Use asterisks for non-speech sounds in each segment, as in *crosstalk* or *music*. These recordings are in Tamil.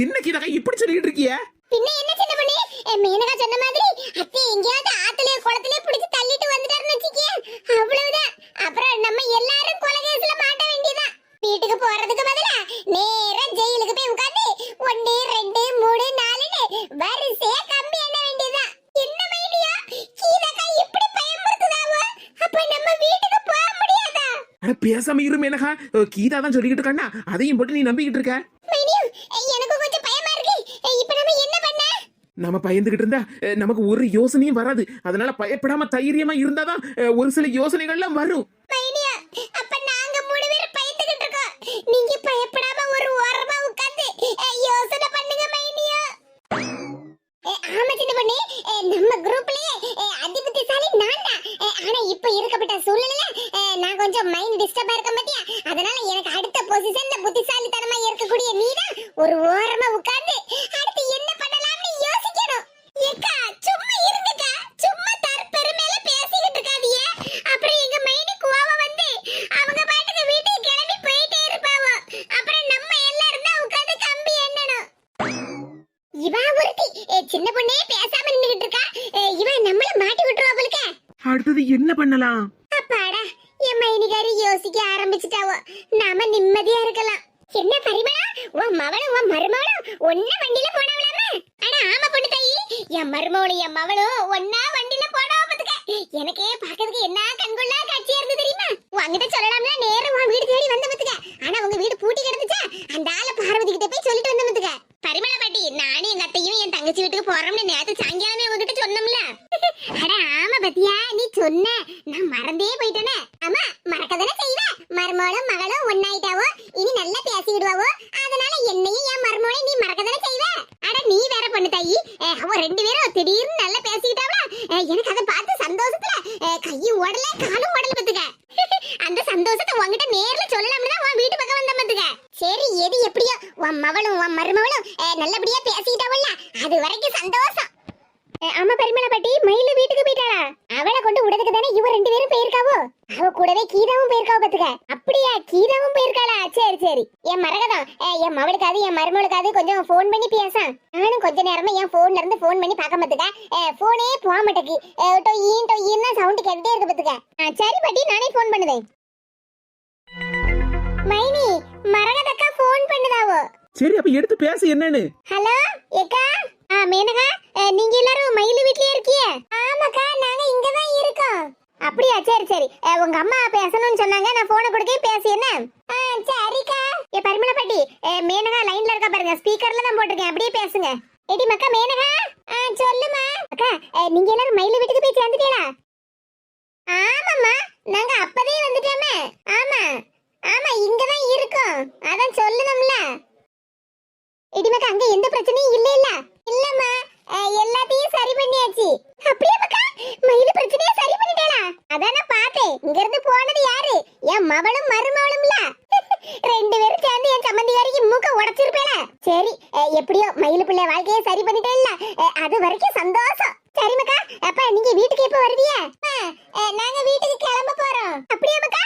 மேனகா இப்படி சொல்லிட்டு இருக்கிய? பின்ன என்ன சின்ன பண்ணி? மீனகா சொன்ன மாதிரி அத்தை எங்கேயாவது ஆத்துல குளத்துல பிடிச்சு தள்ளிட்டு வந்துட்டாருன்னு வச்சுக்கிய. அவ்வளவுதான். அப்புறம் நம்ம எல்லாரும் கொலை கேஸ்ல மாட்ட வேண்டியதான் வீட்டுக்கு போறதுக்கு பதிலா நேரா ஜெயிலுக்கு போய் உட்கார்ந்து ஒன்னு ரெண்டு மூணு நாலுன்னு வரிசையா கம்பி எண்ண வேண்டியதான் என்ன மைடியா கீதக்கா இப்படி பயமுறுத்துதாவோ? அப்ப நம்ம வீட்டுக்கு போக முடியாதா? அட பேசாம இரு மேனகா. கீதா தான் சொல்லிக்கிட்டு இருக்காண்டா அதையும் போட்டு நீ நம்பிக்கிட்டு இருக்க? எனக்கு கொஞ்சம் பயமா இருக்கு இப்ப நம்ம என்ன பண்ண நம்ம பயந்துகிட்டு இருந்தா நமக்கு ஒரு யோசனையும் வராது. அதனால பயப்படாம தைரியமா இருந்தாதான் ஒரு சில யோசனைகள்லாம் வரும். அப்ப நாங்க மூணு பேரும் பயந்துகிட்டு இருக்கோம். நீங்க பயப்படாம ஒரு ஓரமா உட்கார்ந்து யோசனை பண்ணுங்க மைடியா ஆமா சின்ன பண்ணி. நம்ம குரூப்லயே அதிபுத்திசாலி நான் தான். அஹ், ஆனா இப்ப இருக்கப்பட்ட சூழ்நிலையில அஹ், நான் கொஞ்சம் மைண்ட் டிஸ்டர்பா இருக்க மாட்டியா அதனால எனக்கு அடுத்த பொசிஷன்ல புத்திசாலித்தனமா இருக்கக்கூடிய நீ தான் ஒரு ஓரமா உட்கார்ந்து அடுத்து என்ன பண்ணலாம்னு யோசிக்கணும் ஏக்கா சும்மா இருங்கக்கா சும்மா தற்பெருமையில பேசிக்கிட்டு இருக்காதீங்க அப்புறம் எங்க மைனுக்கு கோவம் வந்து அவங்க பாட்டுக்கு வீட்டுக்கு கிளம்பி போயிட்டே இருப்பாவோ அப்புறம் நம்ம எல்லாரும் தான் உட்கார்ந்து கம்பி எண்ணணும் இவா ஒருத்தி ஏ, சின்ன பொண்ணே பேசாம நின்னுகிட்டு இருக்கா ஏ, இவன் நம்மள மாட்டி விட்டுருவா போலுக்க அடுத்தது என்ன பண்ணலாம் அப்பாடா என் மைனிகாரி யோசிக்க ஆரம்பிச்சிட்டாவோ. நாம நிம்மதியா இருக்கலாம். என்ன பரிமளா? உன் மவளும் உன் மருமவளும் ஒன்னா வண்டியில போனவளாமே. அட ஆமா பொண்ணு தாயி. என் மருமவளும் என் மவளும் ஒன்னா வண்டியில போனவ பாத்துக்க எனக்கே பாக்கிறதுக்கு என்ன கண்கொள்ளா காட்சியா இருந்து தெரியுமா உங்ககிட்ட சொல்லலாம்ல நேரம் உன் வீடு தேடி வந்த பாத்துக்க ஆனா உங்க வீடு பூட்டி கிடந்துச்சா அந்த ஆள பார்வதி கிட்ட போய் சொல்லிட்டு வந்த பாத்துக்க பரிமளா பாட்டி நானும் எங்க அத்தையும் என் தங்கச்சி வீட்டுக்கு போறோம்னு நேத்து சாயங்காலமே உங்ககிட்ட சொன்னோம்ல அட ஆமா பத்தியா நீ சொன்ன நான் மறந்தே போயிட்டேனே ஆமா மறக்கதானே செய்வ மருமகளும் மகளும் ஒன்னாயிட்டாவோ இனி நல்லா பேசிக்கிடுவாவோ அதனால என்னையும் என் மருமகளையும் நீ மறக்கதானே செய்வ அட நீ வேற பொண்ணு தாயி அஹ், அவ ரெண்டு பேரும் திடீர்னு நல்லா பேசிக்கிட்டாவா அஹ், எனக்கு அதை பார்த்து சந்தோஷத்துல அஹ், கையும் ஓடல காலும் ஓடல பத்துக்க அந்த சந்தோஷத்தை உன்கிட்ட நேர்ல சொல்லலாம்னு தான் உன் வீட்டு பக்கம் வந்த பத்துக்க சரி எது எப்படியோ உன் மவளும் உன் மருமகளும் அஹ், நல்லபடியா பேசிக்கிட்டாவல்ல அது வரைக்கும் சந்தோஷம் அஹ் ஆமா பரிமளா பாட்டி மயிலு வீட்டுக்கு போயிட்டாளா அவளை கொண்டு விடுறதுக்கு தானே இவ ரெண்டு பேரும் போயிருக்காவோ அவ கூடவே கீதாவும் போயிருக்காவ பாத்துக்க அப்படியா கீதாவும் போயிருக்காளா சரி சரி என் மரகதம் அஹ் என் மருமகளுக்காவது கொஞ்சம் ஃபோன் பண்ணி பேச. நானும் கொஞ்ச நேரமா என் போன்ல இருந்து ஃபோன் பண்ணி பார்க்க பாத்துக்க போனே போக மாட்டேக்கு டொய்யின் டொய்யின் தான் சவுண்ட் கேட்டுட்டே இருக்கு பாத்துக்க. அஹ் சரி பாட்டி நானே ஃபோன் பண்ணுதேன். மைனி மரகதக்கா ஃபோன் பண்ணுதாவோ? சரி அப்ப எடுத்து பேசு என்னன்னு. ஹலோ ஏக்கா? ஆ மேனகா நீங்க எல்லாரும் மயிலு வீட்லயே இருக்கிய? ஆமாக்கா நாங்க இங்க தான் இருக்கோம். அப்படியா? சரி சரி. உங்க அம்மா பேசணும்னு சொன்னாங்க. நான் போனை கொடுக்க பேசி என்ன? ஆ சரிக்கா. ஏ பரிமள பாட்டி மேனகா லைன்ல இருக்கா பாருங்க. ஸ்பீக்கர்ல தான் போட்டிருக்கேன். அப்படியே பேசுங்க. எடி மக்கா மேனகா? ஆ சொல்லுமா. அக்கா நீங்க எல்லாரும் மயில வீட்டுக்கு போய் சேர்ந்துட்டீங்களா? ஆமாம்மா. நாங்க அப்பதே வந்துட்டோமே. ஆமா. ஆமா இங்க தான் இருக்கோம். அதான் சொல்லணும்ல. இடிமக்கா அங்க எந்த பிரச்சனையும் இல்ல இல்ல இல்லம்மா. எல்லாத்தையும் சரி பண்ணியாச்சு. அப்படியே மக்கா மயில் பிரச்சனையை சரி பண்ணிட்டேனா அதான் பார்த்தேன். இங்க இருந்து போனது யாரு? என் மவளும் மருமவளும்ல *laughs* ரெண்டு பேரும் சேர்ந்து என் சம்பந்திகாரிக்கு மூக்க உடைச்சிருப்பேல சரி எப்படியோ மயில் பிள்ளை வாழ்க்கையை சரி பண்ணிட்டேல்ல அது வரைக்கும் சந்தோஷம். சரி மக்கா அப்ப நீங்க வீட்டுக்கு எப்ப வருவீங்க நாங்க வீட்டுக்கு கிளம்ப போறோம். அப்படியே மக்கா?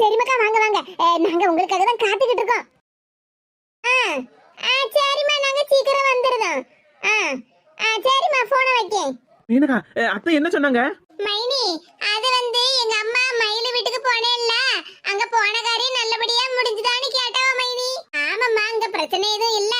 சரி மக்கா வாங்க வாங்க. நாங்க உங்களுக்காக தான் காத்துக்கிட்டு இருக்கோம். ஆ ஆ சரிம்மா நாங்க சீக்கிரம் வந்துருதோம் ஆ. ஆ சரிம்மா போனை வைக்கேன். மேனகா அத்தை என்ன சொன்னாங்க? மைனி அது வந்து எங்க அம்மா மயிலு வீட்டுக்கு போனேன்ல அங்க போன காரியம் நல்லபடியா முடிஞ்சுதான்னு கேட்டவ மைனி. ஆமாம்மா அங்க பிரச்சனை எதுவும் இல்ல.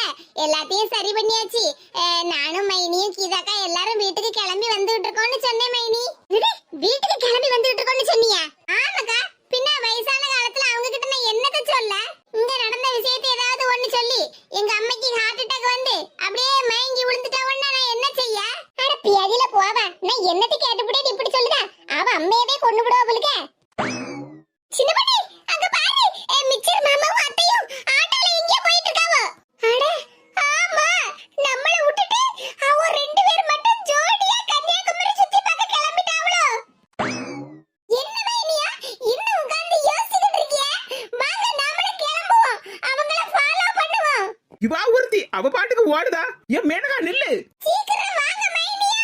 எல்லாத்தையும் சரி பண்ணியாச்சு. அஹ், நானும் மைனியும் கீதாக்கா எல்லாரும் வீட்டுக்கு கிளம்பி வந்துகிட்டு இருக்கோம்னு சொன்னேன் மைனி விடு, வீட்டுக்கு கிளம்பி வந்துகிட்டு இருக்கோம்னு சொன்னியா ஆமாக்கா பின்ன வயசான காலத்துல அவங்க கிட்ட நான் என்னத்த சொல்ல இங்க நடந்த விஷயத்தை ஏதாவது ஒண்ணு சொல்லி எங்க அம்மைக்கு ஹார்ட் அட்டாக் வந்து அப்படியே மயங்கி விழுந்துட்டாவன்னா நான் என்ன செய்ய அட பியாதில போவ நான் என்னத்தை கேட்டுப்புட்டே இப்படி சொல்லுதா அவ அம்மையவே கொண்டு விடுவா போலுக்க சின்ன பண்ணி அங்க பாரு ஏ, மிச்சர் மாமாவும் அத்தையும் ஆட்டோல எங்க போயிட்டு இருக்காவோ அட ஆமா நம்மள விட்டுட்டு அவ ரெண்டு பேர் மட்டும் ஜோடியா கன்னியாகுமரி சுத்தி பார்க்க கிளம்பிட்டாவளோ என்ன மைனியா இன்னும் உட்கார்ந்து யோசிச்சுக்கிட்டு இருக்கியா வாங்க நாமளும் கிளம்புவோம் அவங்கள ஃபாலோ பண்ணுவோம் இவா ஒருத்தி அவ பாட்டுக்கு ஓடுதா ஏன் மேனகா நில்லு சீக்கிரம் வாங்க மைனியா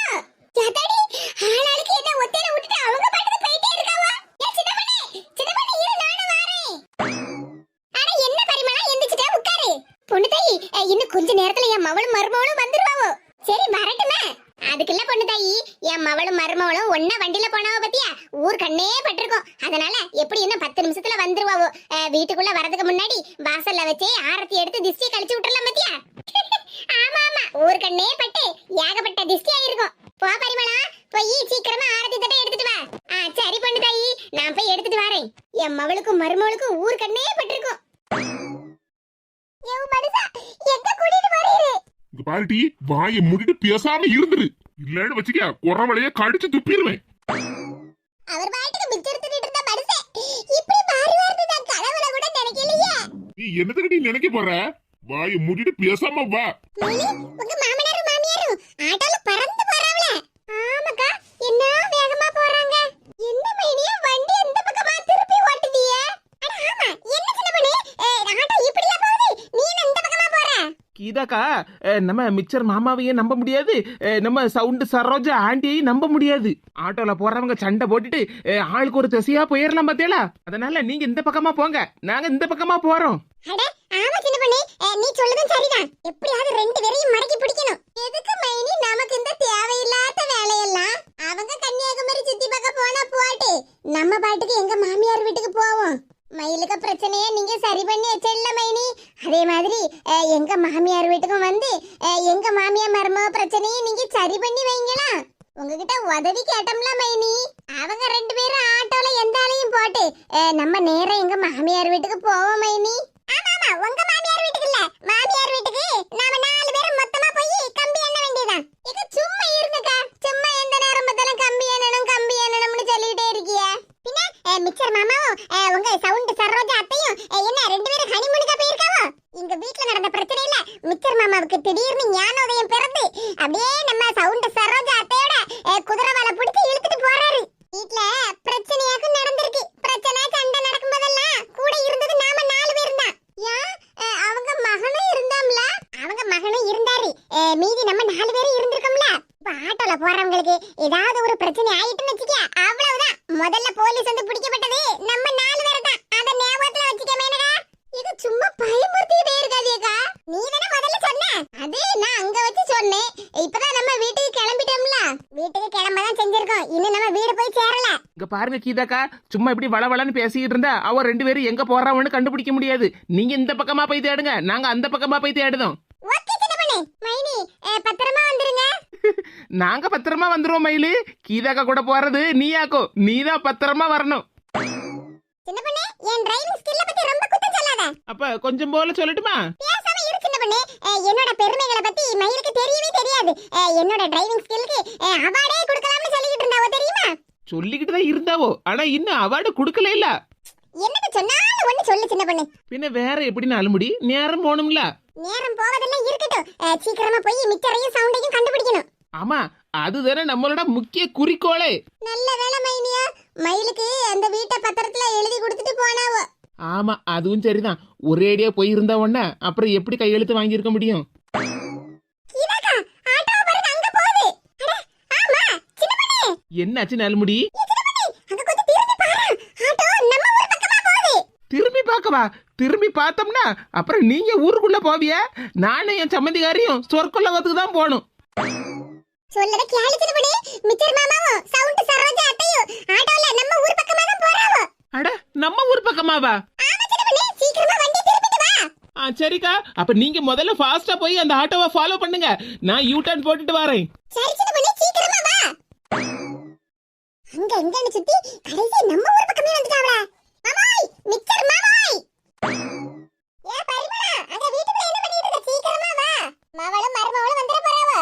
யாத்தாடி ஆளாளுக்கு என்ன ஒத்தையில விட்டுட்டு அவங்க பாட்டுக்கு போயிட்டே இருக்காவா ஏ சின்னமணி சின்னமணி இரு நானும் வாரேன் அட என்ன பரிமளா எந்திரிச்சிட்டே உட்காரு பொண்ணு தாயி அஹ், இன்னும் கொஞ்ச நேரத்துல என் மவளும் அதுக்குள்ள பொண்ணு தயி என் மவளும் மருமவளும் ஒன்னா வண்டியில போனாவ பத்தியா? ஊர் கண்ணே பட்டிருக்கோம். அதனால எப்படி இன்னும் பத்து நிமிஷத்துல வந்துருவாவோ? வீட்டுக்குள்ள வரதுக்கு முன்னாடி வாசல்ல வச்சே ஆரத்தி எடுத்து திஷ்டி கழிச்சு விட்டுறலாம் பத்தியா? *laughs* ஆமா ஆமா. ஊர் கண்ணே பட்டு ஏகப்பட்ட திஷ்டி ஆயிருக்கும். போ பரிமளா போய் சீக்கிரமா ஆரத்தி தட்டை எடுத்துட்டு வா. ஆ சரி பொண்ணு தாயி. நான் போய் எடுத்துட்டு வரேன். என் மவளுக்கும் மருமவளுக்கும் ஊர் கண்ணே பட்டிருக்கும். எங்க கூட்டிட்டு போறீரு? இங்க பாருடி வாயை மூடிட்டு பேசாம இருந்துரு. இல்லன்னு வச்சுக்க குறவளைய கடிச்சு துப்பிடுவேன். அவர் பாட்டுக்கு தின்னுட்டு இருந்த மனுஷன் இப்படி மாறி வருது நான் கனவுல கூட நினைக்கலையே. நீ என்னதுக்கு நீ நினைக்க போற? வாயை மூடிட்டு பேசாம வா. உங்க மாமனாரும் மாமியாரும் ஆட்டோல பறந்து போறாங்களே ஆமாக்கா என்ன வேகமா போறாங்க என்ன மைனியா வண்டி எந்த பக்கமா திருப்பி ஓட்டுதிய அட ஆமா என்ன சின்ன பொண்ணு அஹ், ஆட்டோ இப்படியா போகுது நீ என்ன இந்த பக்கமா போற கீதாக்கா நம்ம மிச்சர் மாமாவையே நம்ப முடியாது. நம்ம சவுண்டு சரோஜா ஆண்டியையும் நம்ப முடியாது. ஆட்டோல போறவங்க சண்டை போட்டுட்டு ஆளுக்கு ஒரு திசையா போயிடலாம் பாத்தியாளா அதனால நீங்க இந்த பக்கமா போங்க. நாங்க இந்த பக்கமா போறோம். அட ஆமா சின்ன பொண்ணு. நீ சொல்றதும் சரிதான். எப்படியாவது ரெண்டு பேரையும் மடக்கி பிடிக்கணும். எதுக்கு மைனி? நமக்கு இந்த தேவையில்லாத வேலையெல்லாம். அவங்க கன்னியாகுமரி சுத்தி பார்க்க போனா போட்டு நம்ம பாட்டுக்கு எங்க மாமியார் வீட்டுக்கு போவோம். மயிலுக்கு பிரச்சனையை நீங்க சரி பண்ணி வச்சிடல மைனி. அதே மாதிரி எங்க மாமியார் வீட்டுக்கும் வந்து எங்க மாமியார் மருமக பிரச்சனையை நீங்க சரி பண்ணி வைங்களா? உங்ககிட்ட உதவி கேட்டோம்ல மைனி. அவங்க ரெண்டு பேரும் ஆட்டோல எந்த ஆளையும் போட்டு நம்ம நேரம் எங்க மாமியார் வீட்டுக்கு போவோம் மைனி. ஆமா ஆமா உங்க மாமியார் வீட்டுக்கு இல்ல மாமியார் வீட்டுக்கு நாம நாலு பேரும் மொத்தமா போய் கம்பி எண்ண வேண்டியதான் இது சும்மா இருங்கக்கா சும்மா எந்த நேரம் பார்த்தாலும் கம்பி எண்ணணும் கம்பி எண்ணணும்னு சொல்லிட்டே இருக்கிய பின்ன அஹ், மிச்சர் மாமாவும் அஹ், உங்க சவுண்ட் சரோஜா அத்தையும் அஹ், என்ன ரெண்டு பேரும் ஹனிமூனுக்கா போயிருக்காவோ இங்க வீட்ல நடந்த பிரச்சனையில மிச்சர் மாமாவுக்கு திடீர்னு ஞானோதயம் பிறந்து அப்படியே நம்ம சவுண்ட் சரோஜா அத்தையோட அஹ், குதிரை வாழை பிடிச்சி இழுத்துட்டு போறாரு வீட்ல பிரச்சனையாக்கும் நடந்திருக்கு பிரச்சனை சண்டை நடக்கும் போதெல்லாம் கூட இருந்தது நாம நாலு பேர் தான் ஏன் அஹ், அவங்க மகனும் இருந்தாம்ல அவங்க மகனும் இருந்தாரு அஹ், மீதி நம்ம நாலு பேரும் இருந்திருக்கோம்ல இப்ப ஆட்டோல போறவங்களுக்கு ஏதாவது ஒரு பிரச்சனை ஆயிட்டுன்னு வச்சுக்க அவ்வளவுதான். முதல்ல போலீஸ் வந்து பிடிக்கப்பட்டது நம்ம நாலு பேர் தான் அத ஞாபகத்துல வச்சுக்க மேனகா இது சும்மா பயமுறுத்திட்டே இருக்காதேக்கா. நீ தானே முதல்ல சொன்ன. அது நான் அங்க வச்சு சொன்னேன். இப்பதான் நம்ம வீட்டுக்கு கிளம்பிட்டோம்ல. வீட்டுக்கு கிளம்பதான் செஞ்சிருக்கோம். இன்னும் நம்ம வீடு போய் சேரல. இங்க பாருங்க கீதாக்கா சும்மா இப்படி வளவளன்னு பேசிக்கிட்டு இருந்தா அவ ரெண்டு பேரும் எங்க போறாங்கன்னு கண்டுபிடிக்க முடியாது. நீங்க இந்த பக்கமா போய் தேடுங்க. நாங்க அந்த பக்கமா போய் தேடுதோம். மைனி பத்திரமா வந்துருங்க. *laughs* நாங்க பத்திரமா வந்துருவோம் மயிலு. கீதாக்கா கூட போறது நீயாக்கோ. நீதான் பத்திரமா வரணும். சின்ன பண்ணு என் டிரைவிங் ஸ்கில்ல பத்தி ரொம்ப குத்தம் சொல்லாத. அப்ப கொஞ்சம் போல சொல்லட்டுமா? பேசாம இரு சின்ன பண்ணு. என்னோட பெருமைகளை பத்தி மயிலுக்கு தெரியவே தெரியாது. என்னோட டிரைவிங் ஸ்கில்லுக்கு அவார்டே கொடுக்கலாம்னு சொல்லிக்கிட்டு இருந்தாவோ தெரியுமா? சொல்லிக்கிட்டு தான் இருந்தாவோ. ஆனா இன்னும் அவார்டு கொடுக்கல இல்ல. என்னது சொன்னாலும் ஒண்ணு சொல்லு சின்ன பண்ணு. பின்ன வேற எப்படி நாலுமுடி நேரம் போகணும்ல. நேரம் போவதெல்லாம் இருக்கட்டும். சீக்கிரமா போய் மிச்சரையும் சவுண்டையும் கண்டுபிடிக்கணும். ஆமா அதுதானே நம்மளோட முக்கிய குறிக்கோளே. நல்ல வேலை மைனியா. மயிலுக்கு அந்த வீட்டை பத்திரத்துல எழுதி கொடுத்துட்டு போனாவோ. ஆமா அதுவும் சரிதான். ஒரேடியா போய் இருந்த உடனே அப்புறம் எப்படி கையெழுத்து வாங்கியிருக்க முடியும்? கீதாக்கா ஆட்டோ பாருங்க அங்க போகுது அட ஆமா சின்ன பண்ணு என்னாச்சு நல்முடி அங்க கொஞ்சம் திரும்பி பாரு ஆட்டோ நம்ம ஊர் பக்கமா போகுது பார்க்கவா திரும்பி பார்த்தோம்னா அப்புறம் நீங்க ஊருக்குள்ள போவிய. நானும் என் சம்மந்திகாரியும் சொற்கொள்ளவத்துக்கு தான் போகணும். சொல்லத கேளு சின்ன பண்ணு. மிச்சர் மாமாவும் சவுண்ட் சரோஜா அத்தையும் ஆட்டோல நம்ம ஊர் பக்கமா தான் போறாவோ. அட நம்ம ஊர் பக்கமாவா? வா. ஆ சரிக்கா. அப்ப நீங்க முதல்ல ஃபாஸ்டா போய் அந்த ஆட்டோவை ஃபாலோ பண்ணுங்க. நான் யூ டர்ன் போட்டுட்டு வரேன். சரி சின்ன பண்ணு சீக்கிரமா வா. அங்க எங்கன்னு சுத்தி கடைசி நம்ம ஊர் பக்கமே வந்துட்டாவடா மாமாய் மிச்சர் மாமாய் ஏ பரிமளா அங்க வீட்டுக்குள்ள என்ன பண்ணிட்டு இருக்க சீக்கிரமா வா மவளும் மருமவளும் வந்துட போறாவோ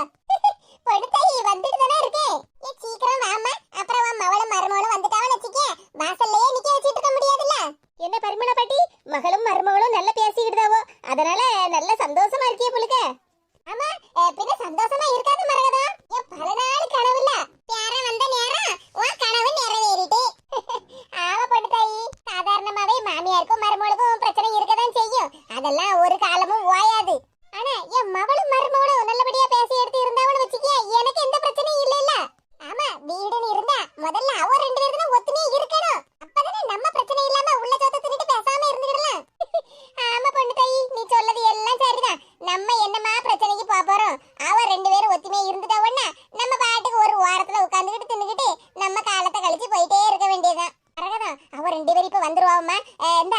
பொடுத்தாயி வந்துட்டு தானே இருக்கே ஏ சீக்கிரம் வாமா அப்புறம் வா மவளும் மருமவளும் வந்துட்டாவன்னு வச்சுக்க வாசல்லையே நிக்க வச்சிட்டு இருக்க முடியாதுல்ல என்ன பரிமளா பாட்டி மகளும் மருமவளும் நல்லா பேசிக்கிட்டாவோ அதனால நல்ல சந்தோஷமா இருக்கியே புளுக்க ஆமா அஹ், பின்ன சந்தோஷமா இருக்காது மரகதா என் பல நாள் கனவுல பேரன் வந்த நேரம் உன் கனவு நிறைவேறிட்டு ஆமா பொண்ணுத்தாயி சாதாரணமாவே மாமியாருக்கும் மருமகளுக்கும் பிரச்சனை இருக்கதான் செய்யும். அதெல்லாம் ஒரு காலமும் ஓயாது. ஆனா என் மகளும் மருமகளும் நல்லபடியா பேசி எடுத்து இருந்தாவன்னு வச்சுக்க எனக்கு எந்த பிரச்சனையும் இல்ல இல்ல ஆமா வீடுன்னு இருந்தா முதல்ல அவ ரெண்டு பேரும் தான் ஒத்துமையா இருக்கணும் அப்பதானே நம்ம பிரச்சனை இல்லாம உள்ள சோத்த தின்னுட்டு பேசாம இருந்துக்கிடலாம் ஆமா பொண்ணு தாயி நீ சொல்லது எல்லாம் சரிதான் நம்ம என்னமா பிரச்சனைக்கு போக போறோம் அவ ரெண்டு பேரும் ஒத்துமையா இருந்துட்டா உடனே நம்ம பாட்டுக்கு ஒரு வாரத்துல உட்காந்துக்கிட்டு மாமா அஹ், இந்த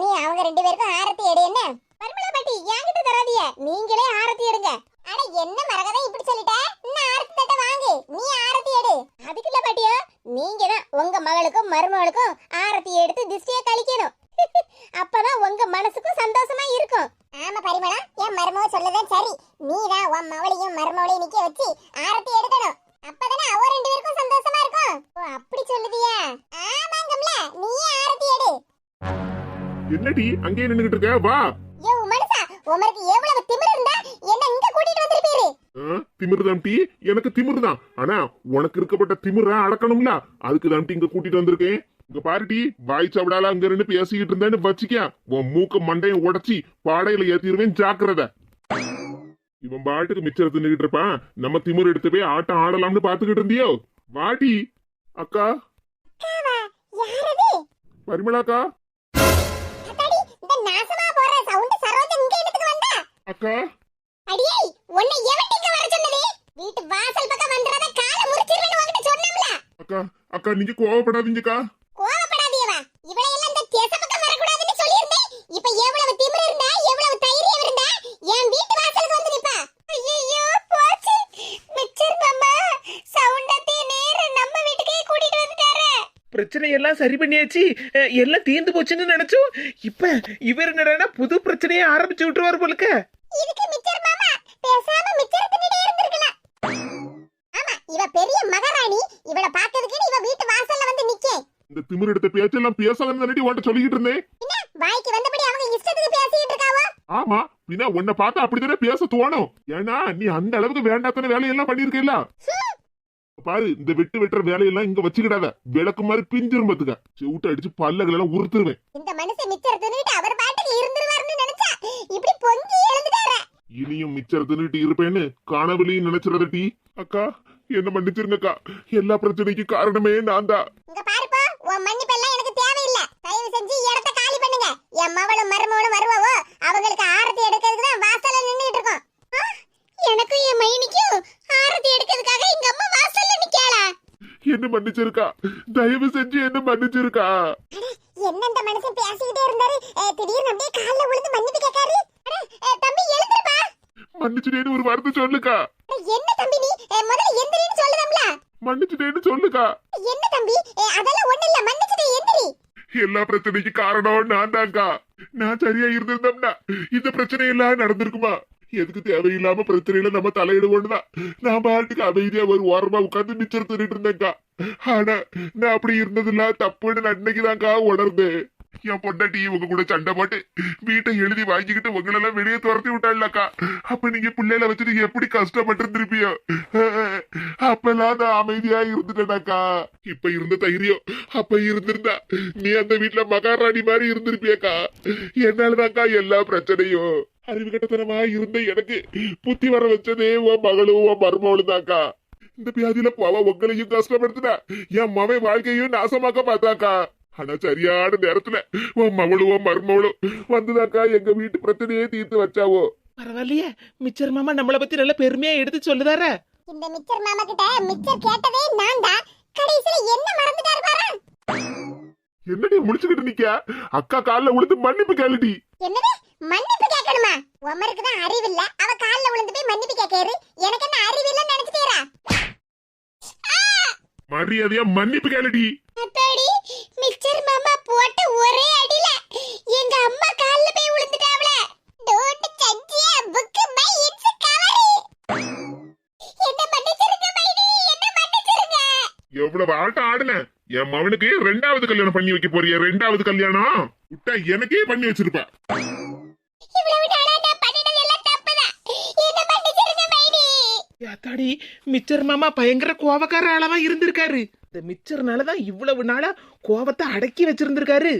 நீ அவங்க ரெண்டு பேருக்கும் ஆரத்தி எடு என்ன? பரிமளா பாட்டி என்கிட்ட தராதிய நீங்களே ஆரத்தி எடுங்க. அட என்ன மரகதை இப்படி சொல்லிட்ட? இன்னும் ஆரத்தி தட்ட வாங்கு. நீ ஆரத்தி எடு. அதுக்கு இல்ல பாட்டியோ நீங்க தான் உங்க மகளுக்கும் மருமகளுக்கும் ஆரத்தி எடுத்து திஷ்டிய கழிக்கணும். *laughs* அப்பதான் உங்க மனசுக்கும் சந்தோஷமா இருக்கும். ஆமா பரிமளா என் மருமக சொல்லதான் சரி. நீ தான் உன் மவளையும் மருமவளையும் நிக்க வச்சு ஆரத்தி எடுக்கணும் அப்பதானே அவ ரெண்டு பேருக்கும் சந்தோஷமா இருக்கும் ஓ அப்படி சொல்லுதியா ஆமாங்கம்ல நீயே ஆரத்தி எடு என்னடி அங்கேயே நின்னுகிட்டு இருக்க? வா. யோ மனுஷா உமருக்கு எவ்வளவு திமிரு இருந்தா என்ன இங்க கூட்டிட்டு வந்திருப்பீரு திமிருதான் டி. எனக்கு திமிருதான். ஆனா உனக்கு இருக்கப்பட்ட திமிர அடக்கணும்ல. அதுக்கு தான் இங்க கூட்டிட்டு வந்திருக்கேன். இங்க பாரு டி வாய் சவடால அங்க இருந்து பேசிக்கிட்டு இருந்தேன்னு வச்சுக்க. உன் மூக்க மண்டையை உடைச்சி பாடையில ஏத்திடுவேன் ஜாக்கிரதை. இவன் பாட்டுக்கு மிச்சம் தின்னுகிட்டு இருப்பான். நம்ம திமிரு எடுத்து போய் ஆட்டம் ஆடலாம்னு பாத்துக்கிட்டு இருந்தியோ? வாடி அக்கா. பரிமளாக்கா அக்கா அடியே உன்னை எவன் இங்க வர சொன்னது? வீட்டு வாசல் பக்கம் வந்துறத கால முறிச்சிருவேன்னு உன்கிட்ட சொன்னோம்ல அக்கா அக்கா நீங்க கோவப்படாதீங்கக்கா. கோவப்படாதீயவா? இவளை எல்லாம் இந்த தேச பக்கம் வரக்கூடாதுன்னு சொல்லியிருந்தேன். இப்ப எவ்வளவு திமிரு இருந்தா எவ்வளவு தைரியம் இருந்தா என் வீட்டு வாசலுக்கு வந்து நிப்பா. ஐயோ போச்சு. மிச்சர் மாமா சவுண்டத்தே நேர நம்ம வீட்டுக்கே கூட்டிட்டு வந்துட்டாரு. பிரச்சனை எல்லாம் சரி பண்ணியாச்சு. எல்லாம் தீர்ந்து போச்சுன்னு நினைச்சோம். இப்ப இவர் என்னடா புது பிரச்சனையை ஆரம்பிச்சு விட்டுருவாரு போலுக்க இதுக்கு மிச்சர் மாமா பேசாம மிச்சர் தின்னுட்டே இருந்திருக்கலாம். ஆமா இவ பெரிய மகாராணி. இவள பாக்கிறதுக்கு இவ வீட்டு வாசல்ல வந்து நிக்கே. இந்த திமிரு எடுத்த பேச்செல்லாம் பேசாதன்னு தானடி உன்கிட்ட சொல்லிக்கிட்டு இருந்தேன். என்ன வாய்க்கு வந்தபடி அவங்க இஷ்டத்துக்கு பேசிட்டு இருக்காவோ? ஆமா பின்ன உன்னை பார்த்தா அப்படித்தானே பேச தோணும். ஏன்னா நீ அந்த அளவுக்கு வேண்டாத்தான வேலையெல்லாம் பண்ணிருக்கல பாரு இந்த வெட்டு வெட்டுற வேலையெல்லாம் இங்க வச்சுக்கிடாத. விளக்கு மாதிரி பிஞ்சிரும்பத்துக்க செவுட்டு அடிச்சு பல்லகள் எல்லாம் உறுத்துருவேன் இந்த மனுஷன் மிச்சர் தின்னுட்டு அவர் பாட்டுக்கு இருந்துருவாருன்னு நினைச்சா இப்படி பொங்கி எழுந்துட்டாரு இனியும் மிச்சர் தின்னுட்டு இருப்பேன்னு? காணவிலையும் நினைச்சிருந்த டீ. அக்கா என்ன மன்னிச்சிருங்கக்கா. எல்லா பிரச்சனைக்கும் காரணமே நான் தான் இங்க பாருப்பா உன் மன்னிப்பெல்லாம் எனக்கு தேவையில்லை. தயவு செஞ்சு இடத்த காலி பண்ணுங்க. என் மவளும் மருமவளும் வருவவோ அவங்களுக்கு ஆரத்தி எடுக்கிறதுக்கு தான் வாசல்ல நின்னுட்டு இருக்கோம். ஆ, எனக்கும் என் மைனிக்கும் ஆரத்தி எடுக்கிறதுக்காக எங்க அம்மா வாசல்ல நிக்கலா? என்ன மன்னிச்சிருக்கா? தயவு செஞ்சு என்ன மன்னிச்சிருக்கா? என்ன இந்த மனுஷன் பேசிக்கிட்டே இருந்தாரு? அஹ், திடீர்னு அப்படியே கால்ல விழுந்து மன்னிப்பு கேட்காரு? அட, அஹ், தம்பி எழுந்துருப்பா மன்னிச்சுட்டேன்னு ஒரு வார்த்தை சொல்லுக்கா. என்ன தம்பி நீ? முதல்ல எந்திரின்னு சொல்லுதம்ல மன்னிச்சுட்டேன்னு சொல்லுக்கா. என்ன தம்பி? அதெல்லாம் ஒண்ணு இல்ல. மன்னிச்சுட்டு எந்திரி. எல்லா பிரச்சனைக்கு காரணம் நான் தான்க்கா நான் சரியா இருந்திருந்தோம்னா இந்த பிரச்சனை எல்லாம் நடந்திருக்குமா? எதுக்கு தேவையில்லாம பிரச்சனையில நம்ம தலையிடுவோம்னு தான். நான் பாட்டுக்கு அமைதியா ஒரு ஓரமா உட்கார்ந்து மிச்சர் தின்னுட்டு இருந்தேன்க்கா. ஆனா நான் அப்படி இருந்ததுல தப்புன்னு நான் இன்னைக்குதான்க்கா உணர்ந்தேன். என் பொண்டாட்டி உங்க கூட சண்டை போட்டு வீட்டை எழுதி வாங்கிக்கிட்டு உங்களெல்லாம் வெளியே துரத்தி விட்டாள்லக்கா அப்ப நீங்க பிள்ளைல வச்சுட்டு எப்படி கஷ்டப்பட்டு இருந்திருப்பியோ அப்பெல்லாம் நான் அமைதியா இருந்துட்டேனாக்கா. இப்ப இருந்த தைரியம் அப்ப இருந்திருந்தா நீ அந்த வீட்டுல மகாராணி மாதிரி இருந்திருப்பியக்கா. என்னாலதாக்கா எல்லா பிரச்சனையும். அறிவு கட்டத்தனமா இருந்த எனக்கு புத்தி வர வச்சதே உன் மகளும் உன் மருமகளும் தாக்கா இந்த வியாதியில போவ உங்களையும் கஷ்டப்படுத்தினா என் மகன் வாழ்க்கையும் நாசமாக்க பார்த்தாக்கா. ஆனா சரியான நேரத்துல உன் மகளும் உன் மருமகளும் வந்துதாக்கா எங்க வீட்டு பிரச்சனையே தீர்த்து வச்சாவோ? பரவாயில்லையே. மிச்சர் மாமா நம்மளை பத்தி நல்ல பெருமையா எடுத்து சொல்லுதார. இந்த மிச்சர் மாமா கிட்ட மிச்சர் கேட்டதே நான் தான் கடைசியில என்ன மறந்துட்டாரு பாரு? என்னடி முடிச்சுக்கிட்டு நிக்க அக்கா கால்ல விழுந்து மன்னிப்பு கேளுடி. என்னது? மன்னிப்பு கேட்கணுமா? உமருக்கு தான் அறிவு இல்ல அவ கால்ல விழுந்து போய் மன்னிப்பு கேட்காரு எனக்கு என்ன அறிவு இல்லன்னு நினைச்சிட்டீரா? மரியாதையா மன்னிப்பு கேளுடி. அத்தாடி மிச்சர் மாமா போட்ட ஒரே அடியில எங்க அம்மா கால்ல போய் விழுந்துட்டாவல டோன்ட் சஞ்சியா புக் மை இட்ஸ் கவரி என்ன மன்னிச்சிருங்க மைனி என்ன மன்னிச்சிருங்க. எவ்வளவு ஆட்டம் ஆடுன? என் மவனுக்கு ரெண்டாவது கல்யாணம் பண்ணி வைக்க போறிய ரெண்டாவது கல்யாணம்? விட்டா எனக்கே பண்ணி வச்சிருப்ப இவ்வளவு நாளா நான் பண்ணினது எல்லாம் தப்புதான் என்ன மன்னிச்சிருங்க மைனி அத்தாடி மிச்சர் மாமா பயங்கர கோவக்கார ஆளவா இருந்திருக்காரு. இந்த மிச்சர்னாலதான் இவ்வளவு நாளா கோவத்தை அடக்கி வச்சிருந்திருக்காரு.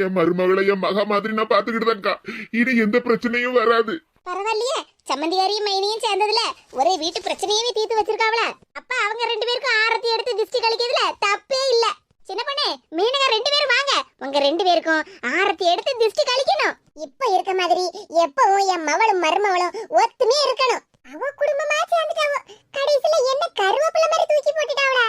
என் மருமகளை என் மகா மாதிரி நான் பாத்துக்கிட்டுதான்க்கா இனி எந்த பிரச்சனையும் வராது. பரவாயில்லையே. சம்மந்தியாரையும் மைனியும் சேர்ந்ததுல ஒரே வீட்டு பிரச்சனையவே தீர்த்து வச்சிருக்காவல அப்ப அவங்க ரெண்டு பேருக்கும் ஆரத்தி எடுத்து திஷ்டி கழிக்கிறதுல தப்பே இல்ல. சின்ன பண்ணே மீனக ரெண்டு பேரும் வாங்க. உங்க ரெண்டு பேருக்கும் ஆரத்தி எடுத்து திஷ்டி கழிக்கணும். இப்ப இருக்க மாதிரி எப்பவும் என் மவளும் மருமவளும் ஒத்துமே இருக்கணும். அவ குடும்பமா சேர்ந்துட்டாவோ. கடைசியில என்ன கருவேப்பிலை மாதிரி தூக்கி போட்டுட்டாவளா?